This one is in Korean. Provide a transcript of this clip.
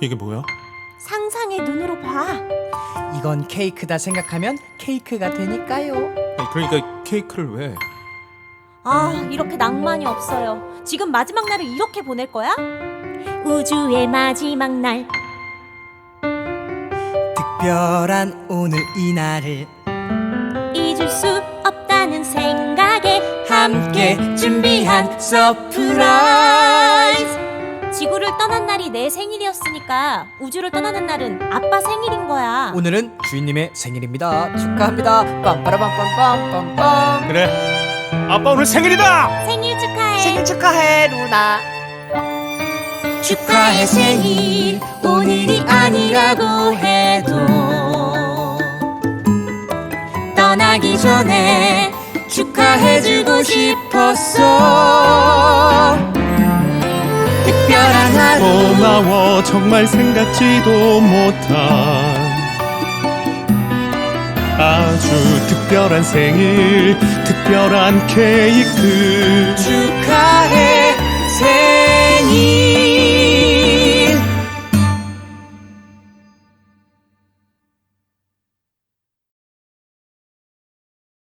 이게 뭐야? 상상의 눈으로 봐. 이건 케이크다 생각하면 케이크가 되니까요. 아니, 그러니까 케이크를 왜? 아, 이렇게 낭만이 없어요. 지금 마지막 날을 이렇게 보낼 거야? 우주의 마지막 날. 특별한 오늘 이 날을 잊을 수 없다는 생각에 함께 준비한 서프라이즈. 날이 내 생일이었으니까 우주를 떠나는 날은 아빠 생일인 거야. 오늘은 주인님의 생일입니다. 축하합니다. 빰빠라밤빰빰빰빰. 그래 아빠 오늘 생일이다! 생일 축하해. 생일 축하해 루나. 축하해 생일 오늘이 아니라고 해도 떠나기 전에 축하해주고 싶었어 특별한 하루 고마워 정말 생각지도 못한 아주 특별한 생일 특별한 케이크